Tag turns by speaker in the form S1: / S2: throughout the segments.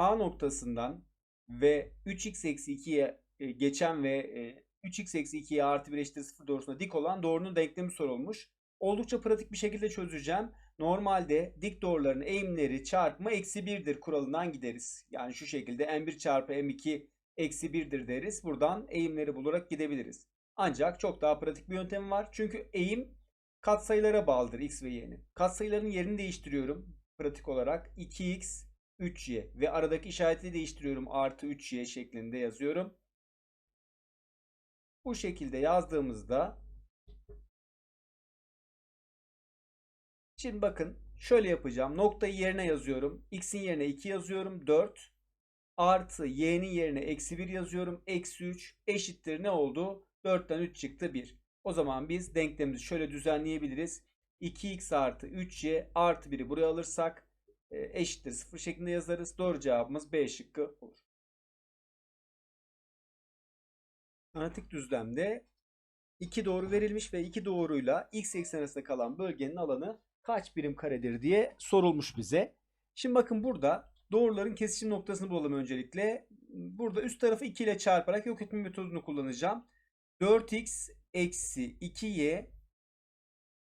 S1: A noktasından ve 3x eksi 2'ye e, geçen ve e, 3x eksi 2'ye artı 1 eşittir 0 doğrusuna dik olan doğrunun denklemi sorulmuş. Oldukça pratik bir şekilde çözeceğim. Normalde dik doğruların eğimleri çarpımı eksi 1'dir kuralından gideriz. Yani şu şekilde m1 çarpı m2 eksi 1'dir deriz. Buradan eğimleri bularak gidebiliriz. Ancak çok daha pratik bir yöntemi var. Çünkü eğim katsayılara bağlıdır x ve y'nin. Katsayıların yerini değiştiriyorum. Pratik olarak 2x 3y ve aradaki işareti değiştiriyorum. Artı 3y şeklinde yazıyorum. Bu şekilde yazdığımızda Şimdi bakın şöyle yapacağım. Noktayı yerine yazıyorum. X'in yerine 2 yazıyorum. 4 artı y'nin yerine eksi 1 yazıyorum. Eksi 3 eşittir ne oldu? 4'ten 3 çıktı 1. O zaman biz denklemimizi şöyle düzenleyebiliriz. 2x artı 3y artı 1'i buraya alırsak eşittir 0 şeklinde yazarız. Doğru cevabımız B şıkkı olur. Analitik düzlemde iki doğru verilmiş ve iki doğruyla x eksen arasında kalan bölgenin alanı kaç birim karedir diye sorulmuş bize. Şimdi bakın burada doğruların kesişim noktasını bulalım öncelikle. Burada üst tarafı 2 ile çarparak yok etme metodunu kullanacağım. 4x eksi 2y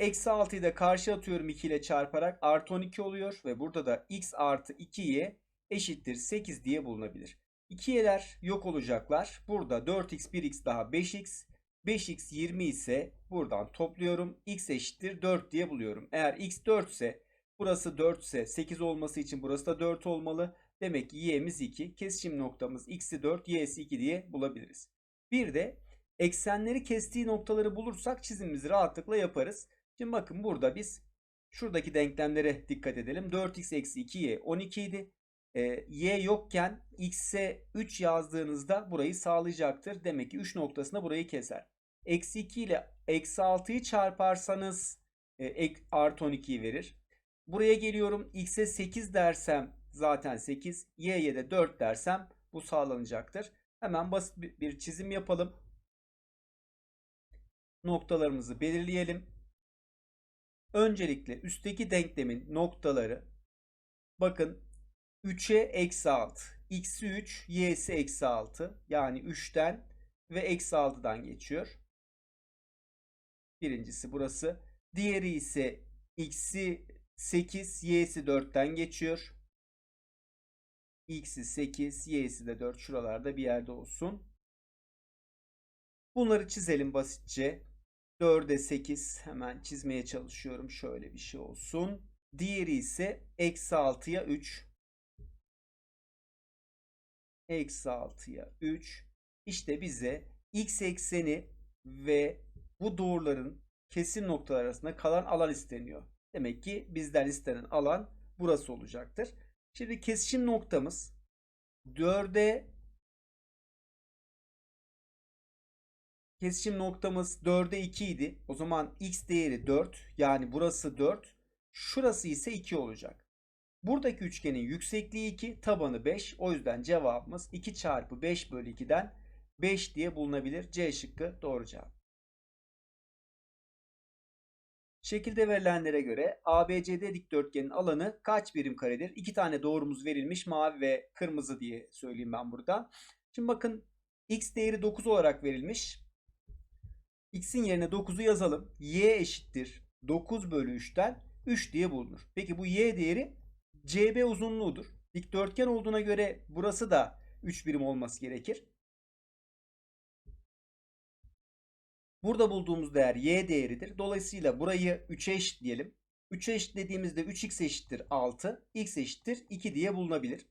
S1: eksi 6'yı da karşı atıyorum 2 ile çarparak artı 12 oluyor. Ve burada da x artı 2y eşittir 8 diye bulunabilir. 2y'ler yok olacaklar. Burada 4x 1x daha 5x 5x 20 ise buradan topluyorum. x eşittir 4 diye buluyorum. Eğer x 4 ise burası 4 ise 8 olması için burası da 4 olmalı. Demek ki y'miz 2. Kesişim noktamız x'i 4, y'si 2 diye bulabiliriz. Bir de eksenleri kestiği noktaları bulursak çizimimizi rahatlıkla yaparız. Şimdi bakın burada biz şuradaki denklemlere dikkat edelim. 4x eksi 2y 12 idi. E, y yokken x'e 3 yazdığınızda burayı sağlayacaktır. Demek ki 3 noktasında burayı keser. Eksi 2 ile eksi 6'yı çarparsanız e, ek, artı 12'yi verir. Buraya geliyorum. X'e 8 dersem zaten 8. Y'ye de 4 dersem bu sağlanacaktır. Hemen basit bir çizim yapalım. Noktalarımızı belirleyelim. Öncelikle üstteki denklemin noktaları bakın 3'e eksi 6. X'i 3, y'si eksi 6. Yani 3'ten ve eksi 6'dan geçiyor. Birincisi burası. Diğeri ise x'i 8, y'si 4'ten geçiyor. x'i 8, y'si de 4 şuralarda bir yerde olsun. Bunları çizelim basitçe. 4'e 8 hemen çizmeye çalışıyorum. Şöyle bir şey olsun. Diğeri ise eksi 6'ya 3. Eksi 6'ya 3. İşte bize x ekseni ve bu doğruların kesim noktalar arasında kalan alan isteniyor. Demek ki bizden istenen alan burası olacaktır. Şimdi kesişim noktamız 4'e kesişim noktamız 4'e 2 idi. O zaman x değeri 4. Yani burası 4. Şurası ise 2 olacak. Buradaki üçgenin yüksekliği 2, tabanı 5. O yüzden cevabımız 2 çarpı 5 bölü 2'den 5 diye bulunabilir. C şıkkı doğru cevap. Şekilde verilenlere göre ABCD dikdörtgenin alanı kaç birim karedir? İki tane doğrumuz verilmiş mavi ve kırmızı diye söyleyeyim ben burada. Şimdi bakın x değeri 9 olarak verilmiş. X'in yerine 9'u yazalım. y eşittir 9 bölü 3'ten 3 diye bulunur. Peki bu y değeri CB uzunluğudur. Dikdörtgen olduğuna göre burası da 3 birim olması gerekir. Burada bulduğumuz değer y değeridir. Dolayısıyla burayı 3'e eşitleyelim. 3'e eşitlediğimizde 3x eşittir 6, x eşittir 2 diye bulunabilir.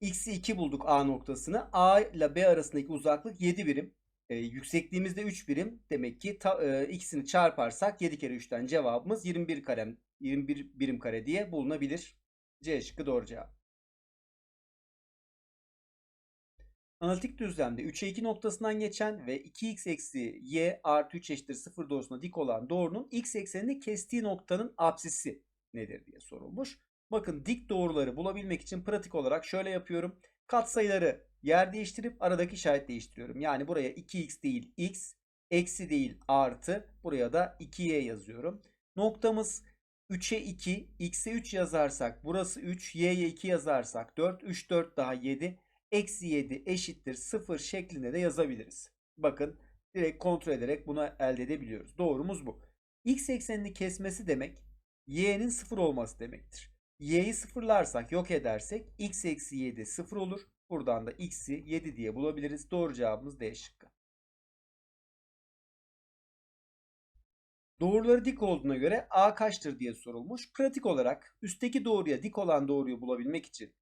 S1: X'i 2 bulduk A noktasını. A ile B arasındaki uzaklık 7 birim. E, yüksekliğimizde 3 birim. Demek ki ta, e, ikisini çarparsak 7 kere 3'ten cevabımız 21 kare 21 birim kare diye bulunabilir. C şıkkı doğru cevap. Analitik düzlemde 3'e 2 noktasından geçen ve 2x eksi y artı 3 eşittir 0 doğrusuna dik olan doğrunun x eksenini kestiği noktanın apsisi nedir diye sorulmuş. Bakın dik doğruları bulabilmek için pratik olarak şöyle yapıyorum. Katsayıları yer değiştirip aradaki işaret değiştiriyorum. Yani buraya 2x değil x, eksi değil artı, buraya da 2y yazıyorum. Noktamız 3'e 2, x'e 3 yazarsak burası 3, y'ye 2 yazarsak 4, 3, 4 daha 7. Eksi 7 eşittir 0 şeklinde de yazabiliriz. Bakın direkt kontrol ederek bunu elde edebiliyoruz. Doğrumuz bu. X eksenini kesmesi demek y'nin 0 olması demektir. Y'yi sıfırlarsak yok edersek x eksi 7 0 olur. Buradan da x'i 7 diye bulabiliriz. Doğru cevabımız D şıkkı. Doğruları dik olduğuna göre A kaçtır diye sorulmuş. Pratik olarak üstteki doğruya dik olan doğruyu bulabilmek için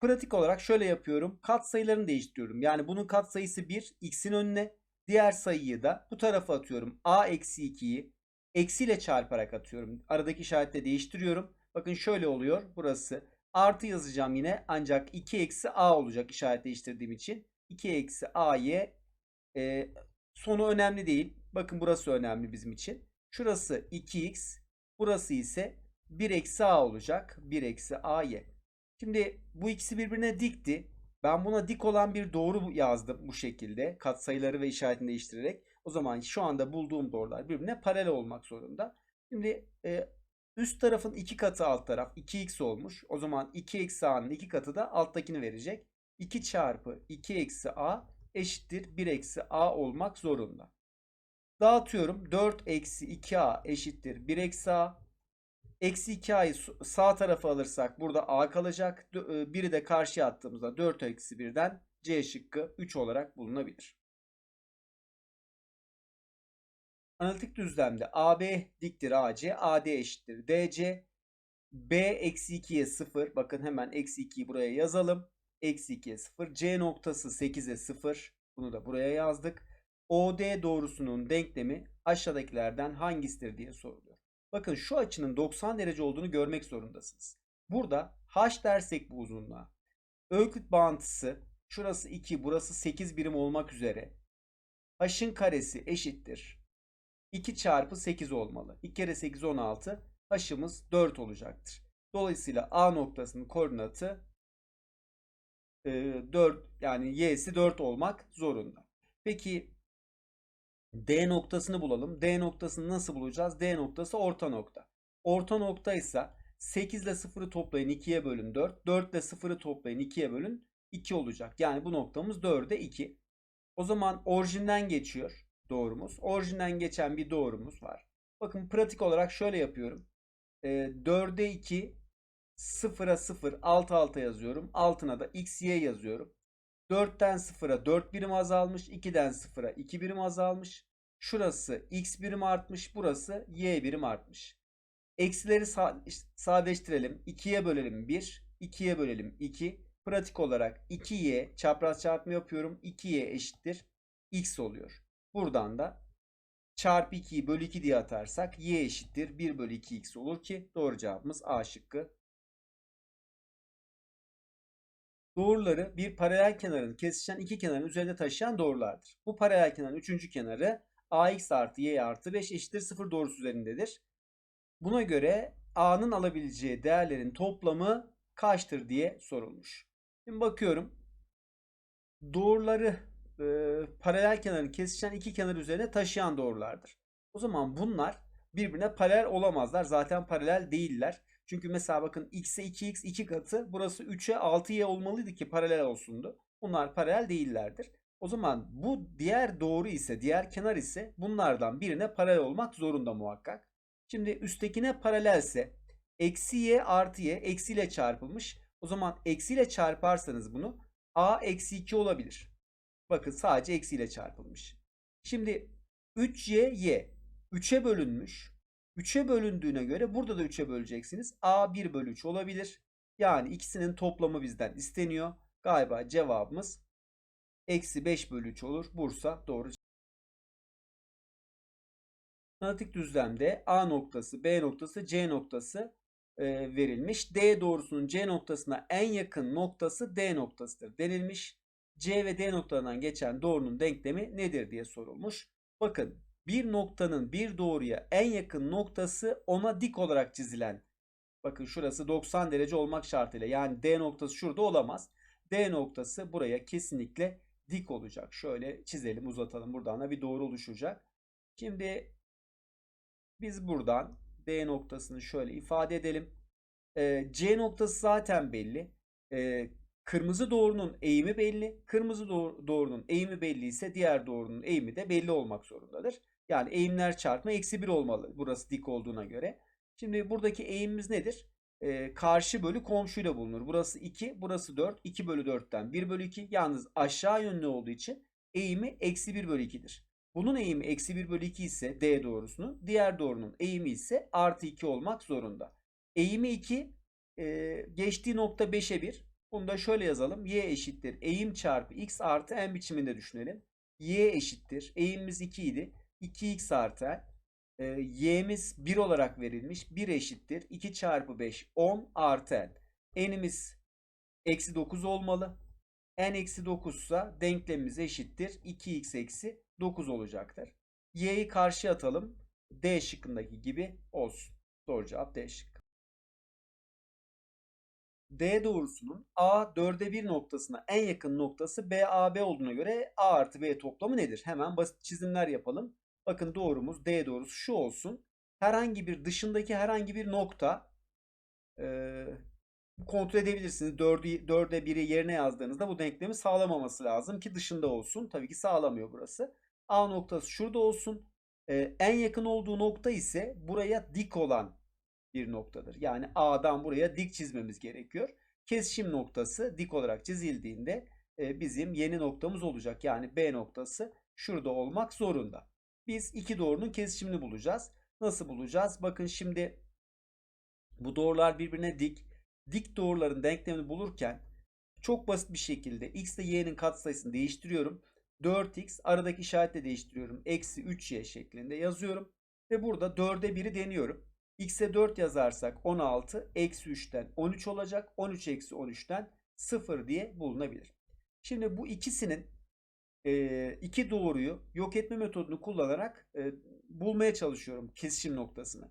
S1: pratik olarak şöyle yapıyorum. Katsayılarını değiştiriyorum. Yani bunun katsayısı 1 x'in önüne. Diğer sayıyı da bu tarafa atıyorum. A eksi 2'yi eksiyle çarparak atıyorum. Aradaki işaretle değiştiriyorum. Bakın şöyle oluyor. Burası artı yazacağım yine. Ancak 2 eksi A olacak işaret değiştirdiğim için. 2 eksi A'yı e, sonu önemli değil. Bakın burası önemli bizim için. Şurası 2x. Burası ise 1 eksi a olacak. 1 eksi a'y. Şimdi bu ikisi birbirine dikti. Ben buna dik olan bir doğru yazdım bu şekilde. Katsayıları ve işaretini değiştirerek. O zaman şu anda bulduğum doğrular birbirine paralel olmak zorunda. Şimdi e, üst tarafın iki katı alt taraf 2x olmuş. O zaman 2 eksi a'nın iki katı da alttakini verecek. 2 çarpı 2 eksi a eşittir 1 eksi a olmak zorunda. Dağıtıyorum. 4 eksi 2a eşittir 1 eksi a. Eksi 2a'yı sağ tarafa alırsak burada a kalacak. 1'i e, de karşıya attığımızda 4 eksi 1'den c şıkkı 3 olarak bulunabilir. Analitik düzlemde AB diktir AC, AD eşittir DC. B eksi 2'ye 0. Bakın hemen eksi 2'yi buraya yazalım. Eksi 2'ye 0. C noktası 8'e 0. Bunu da buraya yazdık. OD doğrusunun denklemi aşağıdakilerden hangisidir diye soruluyor. Bakın şu açının 90 derece olduğunu görmek zorundasınız. Burada h dersek bu uzunluğa. Öyküt bağıntısı şurası 2 burası 8 birim olmak üzere. H'ın karesi eşittir. 2 çarpı 8 olmalı. 2 kere 8 16. H'ımız 4 olacaktır. Dolayısıyla A noktasının koordinatı 4 yani y'si 4 olmak zorunda. Peki D noktasını bulalım. D noktasını nasıl bulacağız? D noktası orta nokta. Orta nokta ise 8 ile 0'ı toplayın 2'ye bölün 4. 4 ile 0'ı toplayın 2'ye bölün 2 olacak. Yani bu noktamız 4'e 2. O zaman orijinden geçiyor doğrumuz. Orijinden geçen bir doğrumuz var. Bakın pratik olarak şöyle yapıyorum. E, 4'e 2, 0'a 0, alt alta yazıyorum. Altına da x, y yazıyorum. 4'ten 0'a 4 birim azalmış. 2'den 0'a 2 birim azalmış. Şurası x birim artmış. Burası y birim artmış. Eksileri sadeleştirelim. 2'ye bölelim 1. 2'ye bölelim 2. Pratik olarak 2y çapraz çarpma yapıyorum. 2y eşittir x oluyor. Buradan da çarpı 2'yi bölü 2 diye atarsak y eşittir 1 bölü 2x olur ki doğru cevabımız A şıkkı Doğruları bir paralel kenarın kesişen iki kenarın üzerinde taşıyan doğrulardır. Bu paralel kenarın üçüncü kenarı ax artı y artı 5 eşittir 0 doğrusu üzerindedir. Buna göre a'nın alabileceği değerlerin toplamı kaçtır diye sorulmuş. Şimdi bakıyorum. Doğruları e, paralel kenarın kesişen iki kenar üzerine taşıyan doğrulardır. O zaman bunlar birbirine paralel olamazlar. Zaten paralel değiller. Çünkü mesela bakın x'e 2x 2 katı burası 3'e 6y olmalıydı ki paralel olsundu. Bunlar paralel değillerdir. O zaman bu diğer doğru ise diğer kenar ise bunlardan birine paralel olmak zorunda muhakkak. Şimdi üsttekine paralelse eksi y artı y eksiyle çarpılmış. O zaman eksiyle çarparsanız bunu a eksi 2 olabilir. Bakın sadece eksiyle çarpılmış. Şimdi 3y y 3'e bölünmüş. 3'e bölündüğüne göre burada da 3'e böleceksiniz. A 1 bölü 3 olabilir. Yani ikisinin toplamı bizden isteniyor. Galiba cevabımız eksi 5 bölü 3 olur. Bursa doğru. Analitik düzlemde A noktası, B noktası, C noktası e, verilmiş. D doğrusunun C noktasına en yakın noktası D noktasıdır denilmiş. C ve D noktalarından geçen doğrunun denklemi nedir diye sorulmuş. Bakın bir noktanın bir doğruya en yakın noktası ona dik olarak çizilen. Bakın şurası 90 derece olmak şartıyla. Yani D noktası şurada olamaz. D noktası buraya kesinlikle dik olacak. Şöyle çizelim uzatalım. Buradan da bir doğru oluşacak. Şimdi biz buradan D noktasını şöyle ifade edelim. Ee, C noktası zaten belli. Ee, kırmızı doğrunun eğimi belli. Kırmızı doğ- doğrunun eğimi belli ise diğer doğrunun eğimi de belli olmak zorundadır. Yani eğimler çarpımı eksi 1 olmalı. Burası dik olduğuna göre. Şimdi buradaki eğimimiz nedir? Ee, karşı bölü komşuyla bulunur. Burası 2, burası 4. 2 bölü 4'ten 1 bölü 2. Yalnız aşağı yönlü olduğu için eğimi eksi 1 bölü 2'dir. Bunun eğimi eksi 1 bölü 2 ise D doğrusunun, diğer doğrunun eğimi ise artı 2 olmak zorunda. Eğimi 2, e, geçtiği nokta 5'e 1. Bunu da şöyle yazalım. Y eşittir. Eğim çarpı x artı n biçiminde düşünelim. Y eşittir. Eğimimiz 2 idi. 2x artı. E, y'miz 1 olarak verilmiş. 1 eşittir. 2 çarpı 5 10 artı n. n'imiz eksi 9 olmalı. n eksi 9 ise denklemimiz eşittir. 2x eksi 9 olacaktır. Y'yi karşıya atalım. D şıkkındaki gibi olsun. Doğru cevap D şıkkı. D doğrusunun A 4'e 1 noktasına en yakın noktası BAB olduğuna göre A artı B toplamı nedir? Hemen basit çizimler yapalım. Bakın doğrumuz D doğrusu şu olsun. Herhangi bir dışındaki herhangi bir nokta e, kontrol edebilirsiniz. 4'ü 4'e 1'i yerine yazdığınızda bu denklemi sağlamaması lazım ki dışında olsun. Tabii ki sağlamıyor burası. A noktası şurada olsun. E, en yakın olduğu nokta ise buraya dik olan bir noktadır. Yani A'dan buraya dik çizmemiz gerekiyor. Kesişim noktası dik olarak çizildiğinde e, bizim yeni noktamız olacak. Yani B noktası şurada olmak zorunda. Biz iki doğrunun kesişimini bulacağız. Nasıl bulacağız? Bakın şimdi bu doğrular birbirine dik. Dik doğruların denklemini bulurken çok basit bir şekilde x ile y'nin katsayısını değiştiriyorum. 4x aradaki işaretle değiştiriyorum. Eksi 3y şeklinde yazıyorum. Ve burada 4'e 1'i deniyorum. X'e 4 yazarsak 16, eksi 3'ten 13 olacak. 13 eksi 13'ten 0 diye bulunabilir. Şimdi bu ikisinin e, iki doğruyu yok etme metodunu kullanarak e, bulmaya çalışıyorum kesişim noktasını.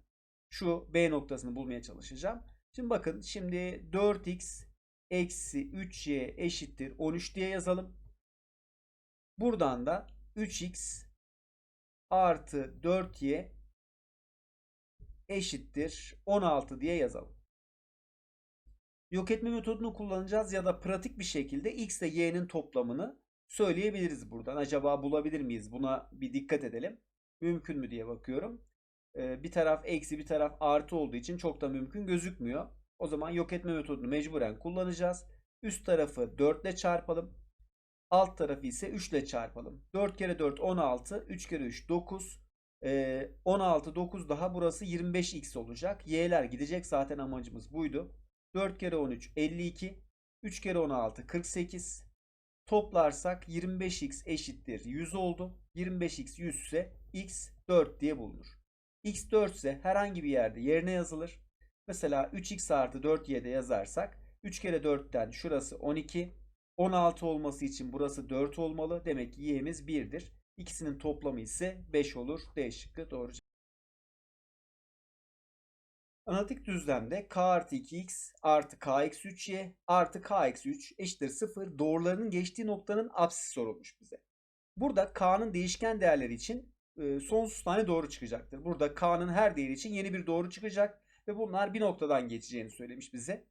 S1: Şu B noktasını bulmaya çalışacağım. Şimdi bakın şimdi 4x eksi 3y eşittir 13 diye yazalım. Buradan da 3x artı 4y eşittir 16 diye yazalım. Yok etme metodunu kullanacağız ya da pratik bir şekilde x ile y'nin toplamını söyleyebiliriz buradan. Acaba bulabilir miyiz? Buna bir dikkat edelim. Mümkün mü diye bakıyorum. Ee, bir taraf eksi bir taraf artı olduğu için çok da mümkün gözükmüyor. O zaman yok etme metodunu mecburen kullanacağız. Üst tarafı 4 ile çarpalım. Alt tarafı ise 3 ile çarpalım. 4 kere 4 16. 3 kere 3 9. Ee, 16 9 daha burası 25x olacak. Y'ler gidecek zaten amacımız buydu. 4 kere 13 52. 3 kere 16 48. Toplarsak 25x eşittir 100 oldu. 25x 100 ise x 4 diye bulunur. x 4 ise herhangi bir yerde yerine yazılır. Mesela 3x artı 4y'de yazarsak 3 kere 4'ten şurası 12. 16 olması için burası 4 olmalı. Demek ki y'miz 1'dir. İkisinin toplamı ise 5 olur. D şıkkı doğru. Analitik düzlemde k artı 2x artı k eksi 3y artı k eksi 3 eşittir 0 doğrularının geçtiği noktanın apsisi sorulmuş bize. Burada k'nın değişken değerleri için e, sonsuz tane doğru çıkacaktır. Burada k'nın her değeri için yeni bir doğru çıkacak ve bunlar bir noktadan geçeceğini söylemiş bize.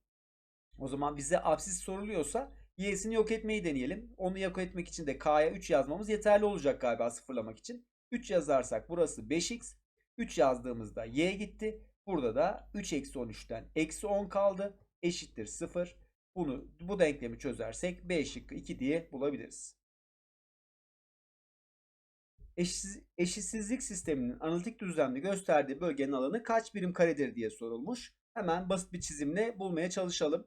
S1: O zaman bize apsis soruluyorsa y'sini yok etmeyi deneyelim. Onu yok etmek için de k'ya 3 yazmamız yeterli olacak galiba sıfırlamak için. 3 yazarsak burası 5x. 3 yazdığımızda y gitti. Burada da 3 eksi 13'ten eksi 10 kaldı. Eşittir 0. Bunu bu denklemi çözersek B şıkkı 2 diye bulabiliriz. Eşsiz, eşitsizlik sisteminin analitik düzlemde gösterdiği bölgenin alanı kaç birim karedir diye sorulmuş. Hemen basit bir çizimle bulmaya çalışalım.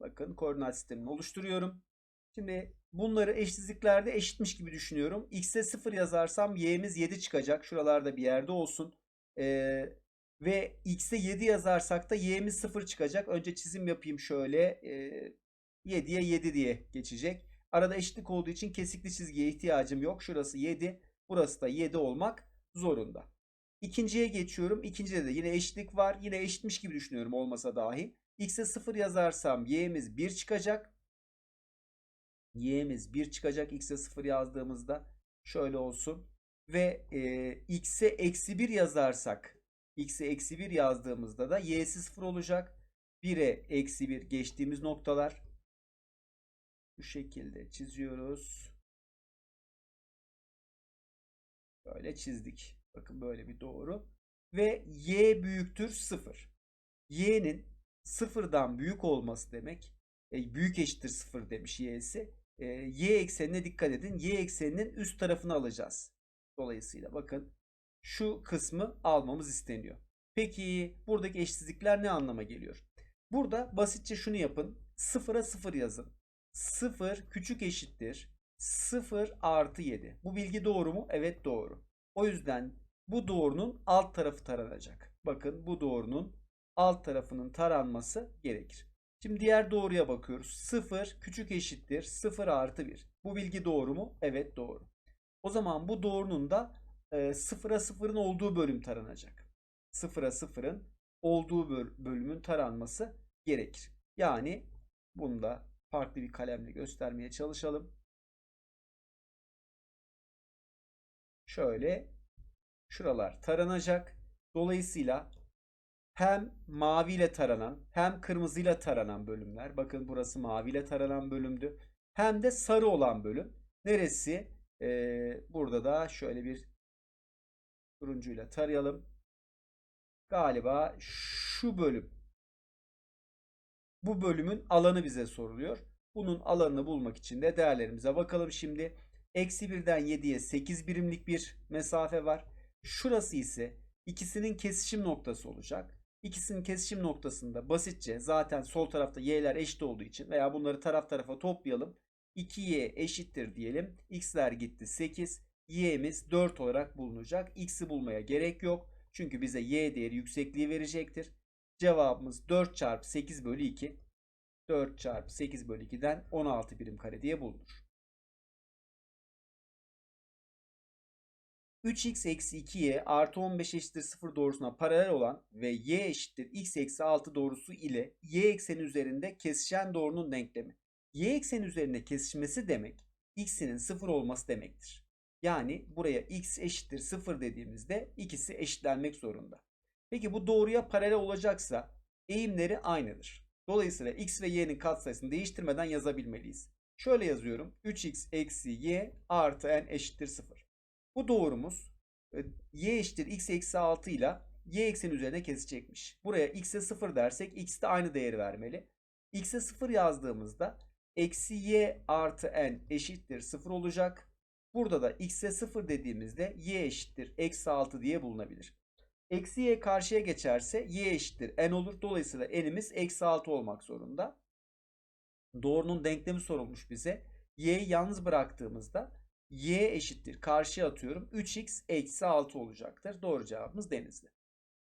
S1: Bakın koordinat sistemini oluşturuyorum. Şimdi bunları eşitsizliklerde eşitmiş gibi düşünüyorum. X'e 0 yazarsam y'miz 7 çıkacak. Şuralarda bir yerde olsun. Ee, ve x'e 7 yazarsak da y'miz 0 çıkacak. Önce çizim yapayım şöyle. Ee, 7'ye 7 diye geçecek. Arada eşitlik olduğu için kesikli çizgiye ihtiyacım yok. Şurası 7. Burası da 7 olmak zorunda. İkinciye geçiyorum. İkincide de yine eşitlik var. Yine eşitmiş gibi düşünüyorum olmasa dahi. X'e 0 yazarsam y'miz 1 çıkacak. Y'miz 1 çıkacak x'e 0 yazdığımızda. Şöyle olsun. Ve e, x'e eksi 1 yazarsak x'e eksi 1 yazdığımızda da y'si 0 olacak. 1'e eksi 1 geçtiğimiz noktalar. Bu şekilde çiziyoruz. Böyle çizdik. Bakın böyle bir doğru. Ve y büyüktür 0. y'nin sıfırdan büyük olması demek. E, büyük eşittir 0 demiş y'si. E, y eksenine dikkat edin. Y ekseninin üst tarafını alacağız. Dolayısıyla bakın şu kısmı almamız isteniyor. Peki buradaki eşitsizlikler ne anlama geliyor? Burada basitçe şunu yapın. 0'a 0 yazın. 0 küçük eşittir. 0 artı 7. Bu bilgi doğru mu? Evet doğru. O yüzden bu doğrunun alt tarafı taranacak. Bakın bu doğrunun alt tarafının taranması gerekir. Şimdi diğer doğruya bakıyoruz. 0 küçük eşittir 0 artı 1. Bu bilgi doğru mu? Evet doğru. O zaman bu doğrunun da e, 0'a 0'ın olduğu bölüm taranacak. 0'a 0'ın olduğu bölümün taranması gerekir. Yani bunu da farklı bir kalemle göstermeye çalışalım. Şöyle şuralar taranacak. Dolayısıyla hem maviyle taranan hem kırmızıyla taranan bölümler. Bakın burası maviyle taranan bölümdü. Hem de sarı olan bölüm. Neresi? Ee, burada da şöyle bir turuncuyla tarayalım. Galiba şu bölüm. Bu bölümün alanı bize soruluyor. Bunun alanını bulmak için de değerlerimize bakalım şimdi. Eksi 1'den 7'ye 8 birimlik bir mesafe var. Şurası ise ikisinin kesişim noktası olacak. İkisinin kesişim noktasında basitçe zaten sol tarafta y'ler eşit olduğu için veya bunları taraf tarafa toplayalım. 2y eşittir diyelim. x'ler gitti 8. y'miz 4 olarak bulunacak. x'i bulmaya gerek yok. Çünkü bize y değeri yüksekliği verecektir. Cevabımız 4 çarpı 8 bölü 2. 4 çarpı 8 bölü 2'den 16 birim kare diye bulunur. 3x eksi 2y artı 15 eşittir 0 doğrusuna paralel olan ve y eşittir x eksi 6 doğrusu ile y ekseni üzerinde kesişen doğrunun denklemi. y ekseni üzerinde kesişmesi demek x'inin 0 olması demektir. Yani buraya x eşittir 0 dediğimizde ikisi eşitlenmek zorunda. Peki bu doğruya paralel olacaksa eğimleri aynıdır. Dolayısıyla x ve y'nin katsayısını değiştirmeden yazabilmeliyiz. Şöyle yazıyorum. 3x eksi y artı n eşittir 0. Bu doğrumuz e, y eşittir x eksi 6 ile y ekseni üzerine kesecekmiş. Buraya x'e 0 dersek x de aynı değeri vermeli. x'e 0 yazdığımızda eksi y artı n eşittir 0 olacak. Burada da x'e 0 dediğimizde y eşittir eksi 6 diye bulunabilir. Eksi y karşıya geçerse y eşittir n olur. Dolayısıyla n'imiz eksi 6 olmak zorunda. Doğrunun denklemi sorulmuş bize. y'yi yalnız bıraktığımızda y eşittir. Karşıya atıyorum. 3x eksi 6 olacaktır. Doğru cevabımız Denizli.